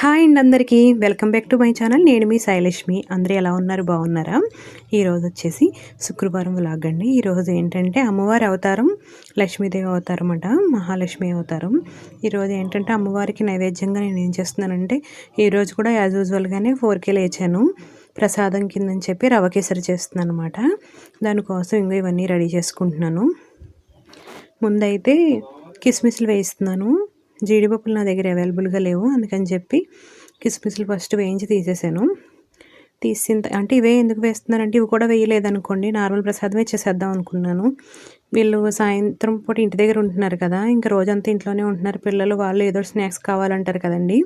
Hi అండి అందరికీ. Welcome back to my channel. నేను మీ శైలక్ష్మి అందరూ ఎలా ఉన్నారు? బాగున్నారా? ఈరోజు వచ్చేసి శుక్రవారం వ్లాగ్ అండి. ఈరోజు ఏంటంటే అమ్మవారి అవతారం లక్ష్మీదేవి అవతారం అట మహాలక్ష్మి అవతారం. ఈరోజు ఏంటంటే అమ్మవారికి నైవేద్యంగా నేను ఏం చేస్తున్నానంటే ఈరోజు కూడా యాజ్ యూజువల్గానే ఫోర్కే లేచాను. ప్రసాదం కిందని చెప్పి రవ కేసరి చేస్తున్నాను అనమాట దానికోసం ఇంకా ఇవన్నీ రెడీ చేసుకుంటున్నాను. ముందైతే కిస్మిస్లు వేయిస్తున్నాను. జీడిపప్పులు నా దగ్గర అవైలబుల్గా లేవు. అందుకని చెప్పి కిస్మిస్లు ఫస్ట్ వేయించి తీసేసాను. తీసిన అంటే ఇవే ఎందుకు వేస్తున్నారంటే ఇవి కూడా వేయలేదనుకోండి నార్మల్ ప్రసాదమే చేసేద్దాం అనుకున్నాను. వీళ్ళు సాయంత్రం పూట ఇంటి దగ్గర ఉంటున్నారు కదా ఇంకా రోజంతా ఇంట్లోనే ఉంటున్నారు. పిల్లలు వాళ్ళు ఏదో స్నాక్స్ కావాలంటారు కదండి.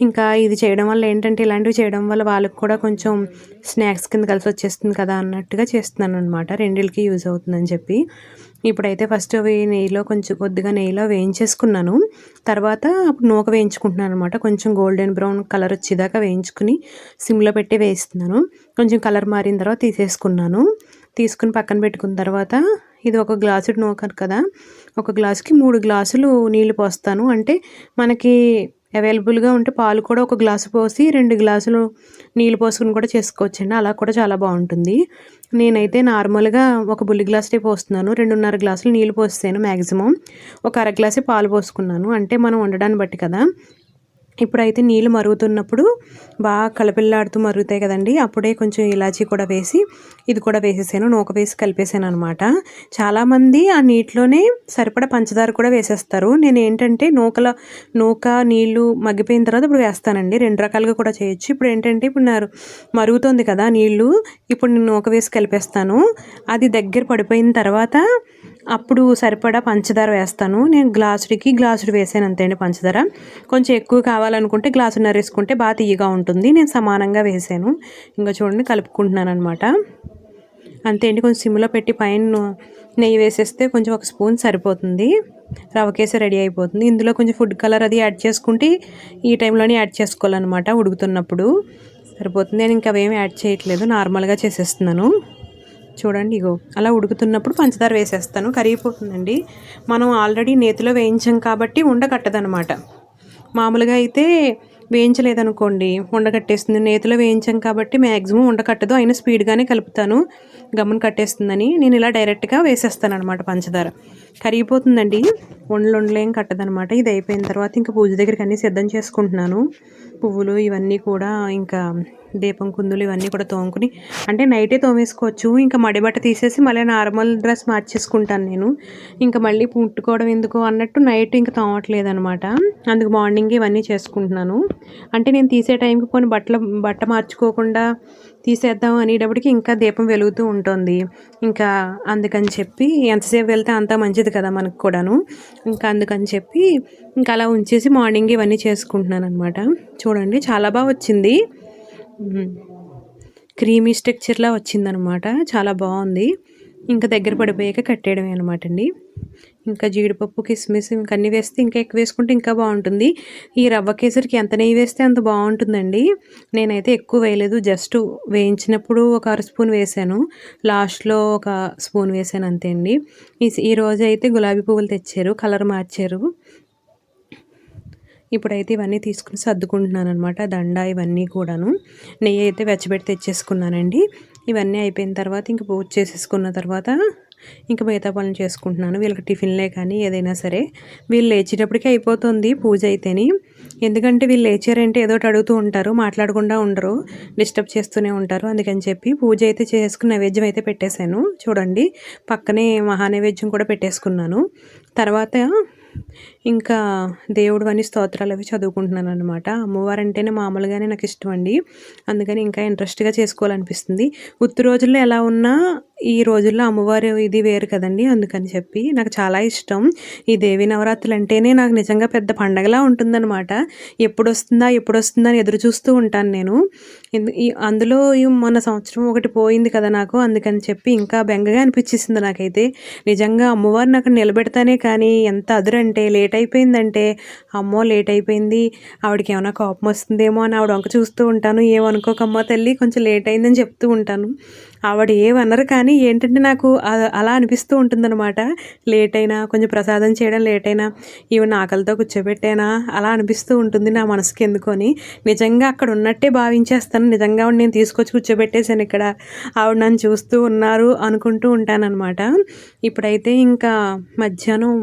ఇంకా ఇది చేయడం వల్ల ఏంటంటే ఇలాంటివి చేయడం వల్ల వాళ్ళకి కూడా కొంచెం స్నాక్స్ కింద కలిసి వచ్చేస్తుంది కదా అన్నట్టుగా చేస్తున్నాను అనమాట రెండిళ్ళకి యూజ్ అవుతుందని చెప్పి. ఇప్పుడైతే ఫస్ట్ అవి నెయ్యిలో కొంచెం కొద్దిగా నెయ్యిలో వేయించేసుకున్నాను. తర్వాత అప్పుడు నూక వేయించుకుంటున్నాను అనమాట కొంచెం గోల్డెన్ బ్రౌన్ కలర్ వచ్చేదాకా వేయించుకుని సిమ్లో పెట్టి వేస్తున్నాను కొంచెం కలర్ మారిన తర్వాత తీసేసుకున్నాను. తీసుకుని పక్కన పెట్టుకున్న తర్వాత ఇది ఒక గ్లాసు నోకర్ కదా. ఒక గ్లాసుకి మూడు గ్లాసులు నీళ్ళు పోస్తాను. అంటే మనకి అవైలబుల్గా ఉంటే పాలు కూడా ఒక గ్లాసు పోసి రెండు గ్లాసులు నీళ్ళు పోసుకుని కూడా చేసుకోవచ్చండి. అలా కూడా చాలా బాగుంటుంది. నేనైతే నార్మల్గా ఒక బుల్లి గ్లాసులే పోస్తున్నాను. రెండున్నర గ్లాసులు నీళ్ళు పోస్తాను మ్యాక్సిమం ఒక అర గ్లాసే పాలు పోసుకున్నాను. అంటే మనం వండడాన్ని బట్టి కదా. ఇప్పుడైతే నీళ్ళు మరుగుతున్నప్పుడు బాగా కలపిల్లాడుతూ మరుగుతాయి కదండి. అప్పుడే కొంచెం ఇలాచీ కూడా వేసి ఇది కూడా వేసేసాను. నూక వేసి కలిపేసాను అనమాట చాలామంది ఆ నీటిలోనే సరిపడ పంచదార కూడా వేసేస్తారు. నేను ఏంటంటే నూకల నూక నీళ్ళు మగ్గిపోయిన తర్వాత ఇప్పుడు వేస్తానండి. రెండు రకాలుగా కూడా చేయొచ్చు. ఇప్పుడు ఏంటంటే ఇప్పుడు మరుగుతుంది కదా నీళ్ళు ఇప్పుడు నేను నూక వేసి కలిపేస్తాను. అది దగ్గర పడిపోయిన తర్వాత అప్పుడు సరిపడా పంచదార వేస్తాను. నేను గ్లాసుడికి గ్లాసుడు వేసాను అంతే అండి పంచదార. కొంచెం ఎక్కువ కావాలనుకుంటే గ్లాసున్నర వేసుకుంటే బాగా తీయగా ఉంటుంది. నేను సమానంగా వేసాను. ఇంకా చూడండి కలుపుకుంటున్నాను అనమాట అంతే అండి కొంచెం సిమ్లో పెట్టి పైన నెయ్యి వేసేస్తే కొంచెం ఒక స్పూన్ సరిపోతుంది. రవ కేసే రెడీ అయిపోతుంది. ఇందులో కొంచెం ఫుడ్ కలర్ అది యాడ్ చేసుకుంటే ఈ టైంలోనే యాడ్ చేసుకోవాలన్నమాట ఉడుకుతున్నప్పుడు. సరిపోతుంది. నేను ఇంకా అవేమి యాడ్ చేయట్లేదు. నార్మల్గా చేసేస్తున్నాను. చూడండి ఇగో. అలా ఉడుకుతున్నప్పుడు పంచదార వేసేస్తాను. కరిగిపోతుందండి. మనం ఆల్రెడీ నేతిలో వేయించాం కాబట్టి ఉండకట్టదనమాట మామూలుగా అయితే వేయించలేదనుకోండి. ఉండకట్టేస్తుంది నేతిలో వేయించాం కాబట్టి మ్యాక్సిమం ఉండకట్టదు అయినా స్పీడ్గానే కలుపుతాను. గమ్మున కట్టేస్తుందని నేను ఇలా డైరెక్ట్గా వేసేస్తాను అనమాట పంచదార. కరిగిపోతుందండి. ఉండలు ఉండలేం కట్టదనమాట ఇది అయిపోయిన తర్వాత ఇంకా పూజ దగ్గరికి అన్నీ సిద్ధం చేసుకుంటున్నాను. పువ్వులు ఇవన్నీ కూడా ఇంకా దీపం కుందులు ఇవన్నీ కూడా తోముకుని అంటే నైటే తోమేసుకోవచ్చు. ఇంకా మడిబట్ట తీసేసి మళ్ళీ నార్మల్ డ్రెస్ మార్చేసుకుంటాను నేను. ఇంకా మళ్ళీ పుట్టుకోవడం ఎందుకు అన్నట్టు నైట్ ఇంకా తోమట్లేదు అనమాట అందుకు మార్నింగ్ ఇవన్నీ చేసుకుంటున్నాను. అంటే నేను తీసే టైంకి కొన్ని బట్టలు బట్ట మార్చుకోకుండా తీసేద్దాం అనేటప్పటికి ఇంకా దీపం వెలుగుతూ ఉంటుంది. ఇంకా అందుకని చెప్పి ఎంతసేపు వెళ్తే అంత మంచిది కదా మనకు కూడాను. ఇంకా అందుకని చెప్పి ఇంకా అలా ఉంచేసి మార్నింగ్ ఇవన్నీ చేసుకుంటున్నాను అనమాట చూడండి చాలా బాగా వచ్చింది. క్రీమీ స్ట్రక్చర్లా వచ్చిందనమాట చాలా బాగుంది. ఇంకా దగ్గర పడిపోయాక కట్టేయడమే అనమాట అండి. ఇంకా జీడిపప్పు కిస్మిస్ ఇంకా అన్నీ వేస్తే ఇంకా ఎక్కువ వేసుకుంటే ఇంకా బాగుంటుంది. ఈ రవ్వ కేసరికి ఎంత నెయ్యి వేస్తే అంత బాగుంటుందండి. నేనైతే ఎక్కువ వేయలేదు. జస్ట్ వేయించినప్పుడు ఒక అర స్పూన్ వేసాను. లాస్ట్లో ఒక స్పూన్ వేసాను అంతే అండి. ఈ రోజు అయితే గులాబీ పువ్వులు తెచ్చారు. కలర్ మార్చారు. ఇప్పుడైతే ఇవన్నీ తీసుకుని సర్దుకుంటున్నాను అనమాట దండ ఇవన్నీ కూడాను. నెయ్యి అయితే వెచ్చబెట్టి తెచ్చేసుకున్నానండి. ఇవన్నీ అయిపోయిన తర్వాత ఇంక పూజ చేసేసుకున్న తర్వాత ఇంకా మిగతా పనులు చేసుకుంటున్నాను. వీళ్ళకి టిఫిన్లే కానీ ఏదైనా సరే. వీళ్ళు లేచేటప్పటికీ అయిపోతుంది పూజ అయితేని. ఎందుకంటే వీళ్ళు లేచారంటే ఏదో అడుగుతూ ఉంటారు. మాట్లాడకుండా ఉండరు. డిస్టర్బ్ చేస్తూనే ఉంటారు. అందుకని చెప్పి పూజ అయితే చేసుకుని నైవేద్యం అయితే పెట్టేశాను. చూడండి. పక్కనే మహానైవేద్యం కూడా పెట్టేసుకున్నాను. తర్వాత ఇంకా దేవుడు అని స్తోత్రాలు అవి చదువుకుంటున్నాను అనమాట అమ్మవారు అంటేనే మామూలుగానే నాకు ఇష్టం అండి. అందుకని ఇంకా ఇంట్రెస్ట్గా చేసుకోవాలనిపిస్తుంది. గుర్తు రోజుల్లో ఎలా ఉన్నా ఈ రోజుల్లో అమ్మవారు ఇది వేరు కదండి అందుకని చెప్పి నాకు చాలా ఇష్టం. ఈ దేవి నవరాత్రులు అంటేనే నాకు నిజంగా పెద్ద పండగలా ఉంటుందన్నమాట. ఎప్పుడు వస్తుందా ఎప్పుడు వస్తుందా అని ఎదురు చూస్తూ ఉంటాను నేను. అందులో మొన్న సంవత్సరం ఒకటి పోయింది కదా నాకు అందుకని చెప్పి ఇంకా బెంగగా అనిపించేసింది నాకైతే. నిజంగా అమ్మవారిని అక్కడ నిలబెడతానే కానీ ఎంత అదురంటే లేట్ అయిపోయిందంటే అమ్మో లేట్ అయిపోయింది ఆవిడకి ఏమైనా కోపం వస్తుందేమో అని ఆవిడ వంక చూస్తూ ఉంటాను. ఏమనుకోకమ్మా తల్లి కొంచెం లేట్ అయిందని చెప్తూ ఉంటాను. ఆవిడ ఏమనరు కానీ ఏంటంటే నాకు అలా అనిపిస్తూ ఉంటుందన్నమాట. లేట్ అయినా కొంచెం ప్రసాదం చేయడం లేట్ అయినా ఈవెన్ ఆకలితో కూర్చోబెట్టైనా అలా అనిపిస్తూ ఉంటుంది నా మనసుకి ఎందుకొని. నిజంగా అక్కడ ఉన్నట్టే భావించేస్తాను. నిజంగా ఆవిడ నేను తీసుకొచ్చి కూర్చోబెట్టేశాను ఇక్కడ. ఆవిడ నన్ను చూస్తూ ఉన్నారు అనుకుంటూ ఉంటానన్నమాట. ఇప్పుడైతే ఇంకా మధ్యాహ్నం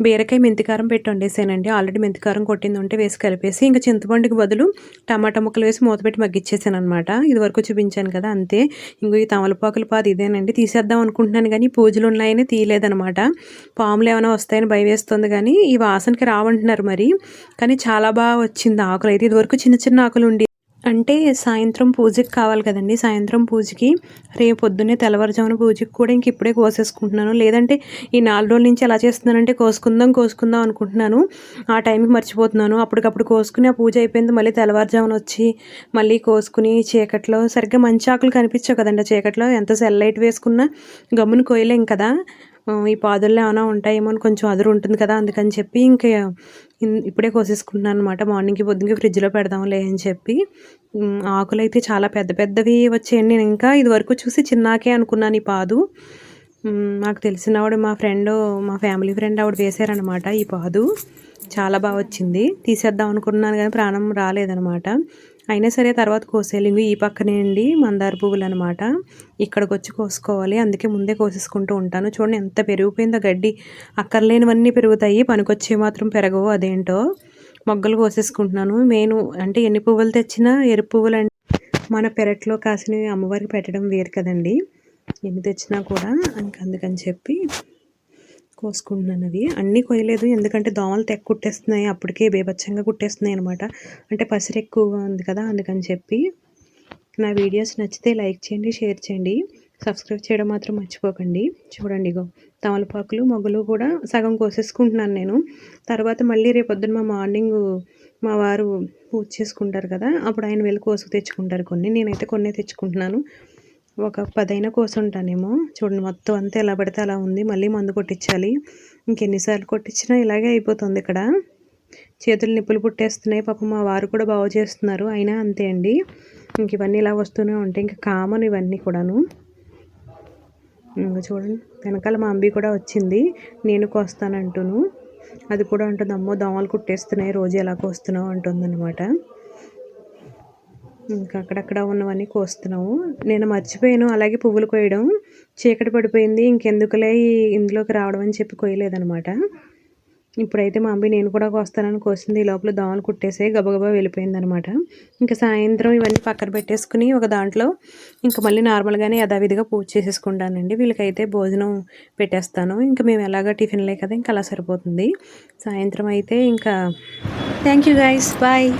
బీరకాయ మెంతికారం పెట్టి వండేసానండి ఆల్రెడీ మెంతికారం కొట్టింది ఉంటే వేసి కలిపేసి ఇంకా చింతపండుకి బదులు టమాటా ముక్కలు వేసి మూత పెట్టి మగ్గిచ్చేసాను అనమాట ఇది వరకు చూపించాను కదా అంతే. ఇంకో ఈ తమలపాకుల పాది ఇదేనండి. తీసేద్దాం అనుకుంటున్నాను కానీ పూజలు ఉన్నాయని తీయలేదనమాట పాములు ఏమైనా వస్తాయని భయం వేస్తుంది కానీ ఈ వాసనకి రావంటున్నారు మరి. కానీ చాలా బాగా వచ్చింది ఆకులు. అయితే ఇది వరకు చిన్న చిన్న ఆకులు ఉండి అంటే సాయంత్రం పూజకి కావాలి కదండి. సాయంత్రం పూజకి రేపు పొద్దున్నే తెల్లవారుజామున పూజకి కూడా ఇంక ఇప్పుడే కోసేసుకుంటున్నాను. లేదంటే ఈ నాలుగు రోజుల నుంచి ఎలా చేస్తున్నానంటే కోసుకుందాం కోసుకుందాం అనుకుంటున్నాను. ఆ టైంకి మర్చిపోతున్నాను. అప్పటికప్పుడు కోసుకుని ఆ పూజ అయిపోయింది. మళ్ళీ తెల్లవారుజామున వచ్చి మళ్ళీ కోసుకుని చీకట్లో సరిగ్గా మంచి ఆకులు కనిపించవు కదండి. ఆ చీకట్లో ఎంత సెల్ లైట్ వేసుకున్నా గమ్మున కోయలేం కదా. ఈ పాదుల్లో ఏమైనా ఉంటాయేమో అని కొంచెం అదురు ఉంటుంది కదా అందుకని చెప్పి ఇంకా ఇప్పుడే కోసేసుకుంటున్నాను అనమాట మార్నింగ్కి పొద్దునకి ఫ్రిడ్జ్లో పెడదాంలే అని చెప్పి ఆకులు అయితే చాలా పెద్ద పెద్దవి వచ్చాయండి. నేను ఇంకా ఇదివరకు చూసి చిన్నాకే అనుకున్నాను ఈ పాదు. నాకు తెలిసిన ఆవిడ మా ఫ్రెండ్ మా ఫ్యామిలీ ఫ్రెండ్ ఆవిడ వేశారనమాట ఈ పాదు. చాలా బాగా వచ్చింది. తీసేద్దాం అనుకున్నాను కానీ ప్రాణం రాలేదనమాట అయినా సరే తర్వాత కోసేలింగు ఈ పక్కనే అండి మందార పువ్వులు అనమాట ఇక్కడికి వచ్చి కోసుకోవాలి. అందుకే ముందే కోసేసుకుంటూ ఉంటాను. చూడండి ఎంత పెరిగిపోయిందో గడ్డి. అక్కర్లేనివన్నీ పెరుగుతాయి. పనికొచ్చే మాత్రం పెరగవు అదేంటో. మొగ్గలు కోసేసుకుంటున్నాను. నేను అంటే ఎన్ని పువ్వులు తెచ్చినా ఎరుపు పువ్వులు అంటే మన పెరట్లో కాసినవి అమ్మవారికి పెట్టడం వేరు కదండి. ఎన్ని తెచ్చినా కూడా అందుకని చెప్పి కోసుకుంటున్నాను అవి అన్నీ కొయ్యలేదు. ఎందుకంటే దోమలు తెగ కుట్టేస్తున్నాయి. అప్పటికే బేబచ్చంగా కుట్టేస్తున్నాయి అనమాట అంటే పసిరు ఎక్కువగా ఉంది కదా అందుకని చెప్పి. నా వీడియోస్ నచ్చితే లైక్ చేయండి షేర్ చేయండి. సబ్స్క్రైబ్ చేయడం మాత్రం మర్చిపోకండి. చూడండి ఇగో తమలపాకులు మొగ్గలు కూడా సగం కోసేసుకుంటున్నాను నేను. తర్వాత మళ్ళీ రేపొద్దున మా మార్నింగ్ మా వారు పూజ చేసుకుంటారు కదా అప్పుడు ఆయన వెళ్ళి కోసుకు తెచ్చుకుంటారు కొన్ని. నేనైతే కొన్ని తెచ్చుకుంటున్నాను. ఒక పదైనా కోసుంటానేమో. చూడండి మొత్తం అంతా ఎలా పడితే అలా ఉంది. మళ్ళీ మందు కొట్టించాలి. ఇంకెన్నిసార్లు కొట్టించినా ఇలాగే అయిపోతుంది ఇక్కడ. చేతులు నిప్పులు పుట్టేస్తున్నాయి. పాపం మా వారు కూడా బాగు చేస్తున్నారు. అయినా అంతే అండి. ఇంక ఇవన్నీ ఇలా వస్తూనే ఉంటాయి. ఇంకా కామన్ ఇవన్నీ కూడాను. ఇంకా చూడండి వెనకాల మా అంబి కూడా వచ్చింది. నేను కోస్తానంటును. అది కూడా ఉంటుంది అమ్మో దోమలు కుట్టేస్తున్నాయి. రోజు ఎలా కోస్తున్నావు? అంటుందన్నమాట. ఇంకా అక్కడక్కడ ఉన్నవన్నీ కోస్తున్నాము నేను మర్చిపోయాను. అలాగే పువ్వులు కోయడం చీకటి పడిపోయింది. ఇంకెందుకులే ఇందులోకి రావడం అని చెప్పి కోయలేదనమాట ఇప్పుడైతే మా అమ్మాయి నేను కూడా కోస్తానని కోసింది. ఈ లోపల దోమలు కుట్టేసే గబగబా వెళ్ళిపోయింది అనమాట ఇంకా సాయంత్రం ఇవన్నీ పక్కన పెట్టేసుకుని ఒక దాంట్లో ఇంకా మళ్ళీ నార్మల్గానే యథావిధిగా పూజ చేసేసుకుంటానండి. వీళ్ళకైతే భోజనం పెట్టేస్తాను. ఇంకా మేము ఎలాగ టిఫిన్లే కదా ఇంకా అలా సరిపోతుంది. సాయంత్రం అయితే ఇంకా థ్యాంక్ యూ గైస్ బాయ్